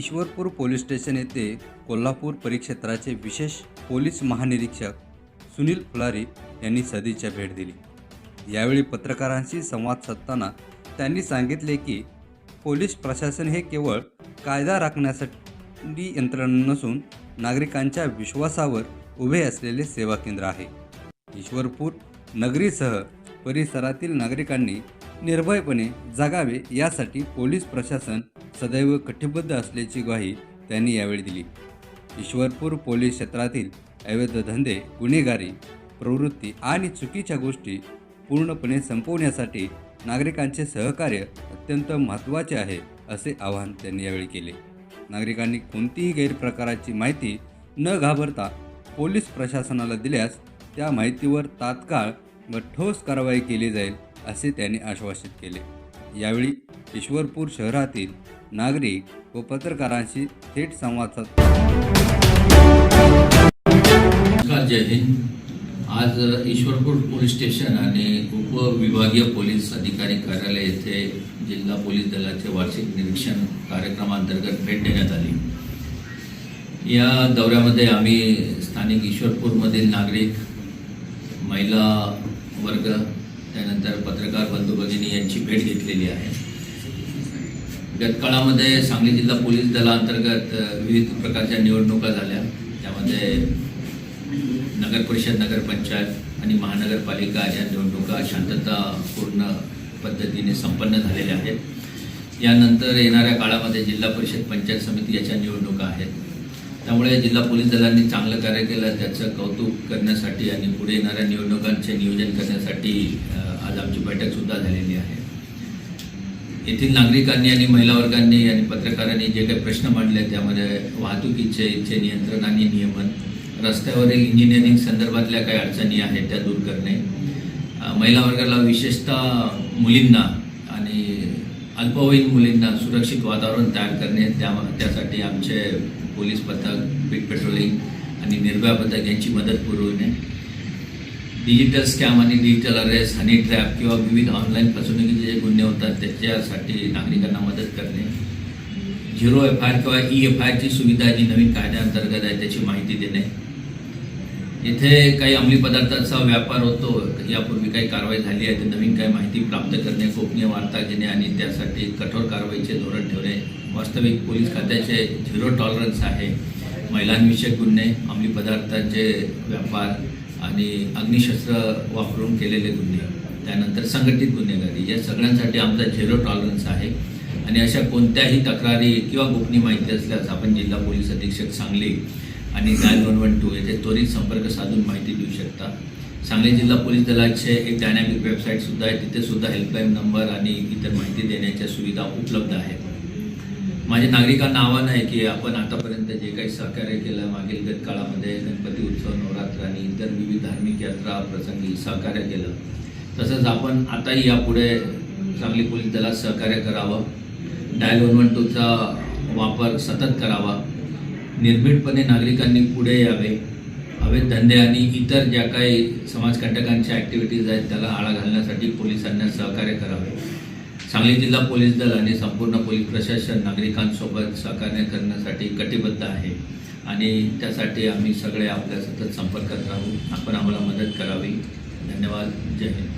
Ishwarpur police station येथे कोल्हापूर परिक्षेत्राचे विशेष पोलीस महानिरीक्षक सुनील फुलारी यांनी सदीच्या भेट दिली. यावेळी पत्रकारांशी संवाद साधताना त्यांनी सांगितले की पोलीस प्रशासन हे केवळ कायदा राखण्यासाठी यंत्रणा नसून नागरिकांच्या विश्वासावर उभे असलेले सेवा केंद्र आहे. ईश्वरपूर नगरीसह परिसरातील नागरिकांनी निर्भयपणे जगावे यासाठी पोलीस प्रशासन सदैव कटिबद्ध असल्याची ग्वाही त्यांनी यावेळी दिली. ईश्वरपूर पोलीस क्षेत्रातील अवैध धंदे गुन्हेगारी प्रवृत्ती आणि चुकीच्या गोष्टी पूर्णपणे संपवण्यासाठी नागरिकांचे सहकार्य अत्यंत महत्त्वाचे आहे असे आवाहन त्यांनी यावेळी केले. नागरिकांनी कोणतीही गैरप्रकाराची माहिती न घाबरता पोलीस प्रशासनाला दिल्यास त्या माहितीवर तात्काळ व ठोस कारवाई केली जाईल असे त्यांनी आश्वासित केले. यावेळी ईश्वरपूर शहरातील नागरिक व पत्रकारांशी थेट संवाद साध जय हिंद. आज ईश्वरपूर पोलीस स्टेशन आणि उपविभागीय पोलीस अधिकारी कार्यालय येथे जिल्हा पोलीस दलाचे वार्षिक निरीक्षण कार्यक्रमांतर्गत भेट देण्यात आली. या दौऱ्यामध्ये आम्ही स्थानिक ईश्वरपूरमधील नागरिक महिला वर्ग त्यानंतर पत्रकार बंधू भगिनी यांची भेट घेतलेली आहे. गतकाळामध्ये सांगली जिल्हा पोलीस दलाअंतर्गत विविध प्रकारच्या निवडणुका झाल्या. त्यामध्ये नगर परिषद नगरपंचायत आणि महानगरपालिका या निवडणुका शांततापूर्ण पद्धतीने संपन्न झालेल्या आहेत. यानंतर येणाऱ्या काळामध्ये जिल्हा परिषद पंचायत समिती याच्या निवडणुका आहेत. त्यामुळे जिल्हा पोलीस दलांनी चांगलं कार्य केलं. त्याचं कौतुक करण्यासाठी आणि पुढे येणाऱ्या निवडणुकांचे नियोजन करण्यासाठी आज आमची बैठकसुद्धा झालेली आहे. येथील नागरिकांनी आणि महिला वर्गांनी आणि पत्रकारांनी जे काही प्रश्न मांडले त्यामध्ये वाहतुकीचे इच्छे नियंत्रण आणि नियमन रस्त्यावरील इंजिनिअरिंग संदर्भातल्या काही अडचणी आहेत त्या दूर करणे महिला वर्गाला विशेषतः मुलींना आणि अल्पवयीन मुलींना सुरक्षित वातावरण तयार करणे त्या त्यासाठी आमचे पोलीस पथक बिग पेट्रोलिंग आणि निर्भया पथक यांची मदत पुरवणे डिजिटल स्कॅम आणि डिजिटल अरेस्ट हनी ट्रॅप किंवा विविध ऑनलाईन फसवणुकीचे जे गुन्हे होतात त्याच्यासाठी नागरिकांना मदत करणे. झिरो एफ आय आर किंवा ई एफ आय आरची सुविधा जी नवीन कायद्याअंतर्गत आहे त्याची माहिती देणे. इथे काही अंमली पदार्थाचा व्यापार होतो यापूर्वी काही कारवाई झाली आहे तर नवीन काही माहिती प्राप्त करणे गोपनीय वार्ता घेणे आणि त्यासाठी कठोर कारवाईचे धोरण ठेवणे. वास्तविक पोलीस खात्याचे झिरो टॉलरन्स आहे. महिलांविषयक गुन्हे अंमली पदार्थांचे व्यापार आणि अग्निशस्त्र वापरून केलेले गुन्हे त्यानंतर संघटित गुन्हेगारी या सगळ्यांसाठी आमचा झिरो टॉलरन्स आहे. आणि अशा कोणत्याही तक्रारी किंवा गोपनीय माहिती असल्यास आपण जिल्हा पोलीस अधीक्षक सांगली आणि डायल वन वन टू याचे त्वरित संपर्क साधून माहिती देऊ शकता. सांगली जिल्हा पोलीस दलाचे एक डायनॅमिक वेबसाईटसुद्धा आहे. तिथेसुद्धा हेल्पलाईन नंबर आणि इतर माहिती देण्याच्या सुविधा उपलब्ध आहेत. माझ्या नागरिकांना आव्हान आहे की आपण आतापर्यंत जे काही सहकार्य केलं मागील गत काळामध्ये गणपती उत्सव नवरात्र आणि इतर विविध धार्मिक यात्रा प्रसंगी सहकार्य केलं. तसंच आपण आताही यापुढे सांगली पोलीस दलात सहकार्य करावं. डायल वन वन टूचा वापर सतत करावा. निर्भीडपणे नागरिकांनी पुढे यावे अवैध धंदे आणि इतर ज्या काही समाजकंटकांच्या ॲक्टिव्हिटीज आहेत त्याला आळा घालण्यासाठी पोलिसांना सहकार्य करावे. सांगली जिल्हा पोलीस दल आणि संपूर्ण पोलीस प्रशासन नागरिकांसोबत सहकार्य करण्यासाठी कटिबद्ध आहे आणि त्यासाठी आम्ही सगळे आपल्या सतत संपर्कात राहू. आपण आम्हाला मदत करावी. धन्यवाद. जय हिंद.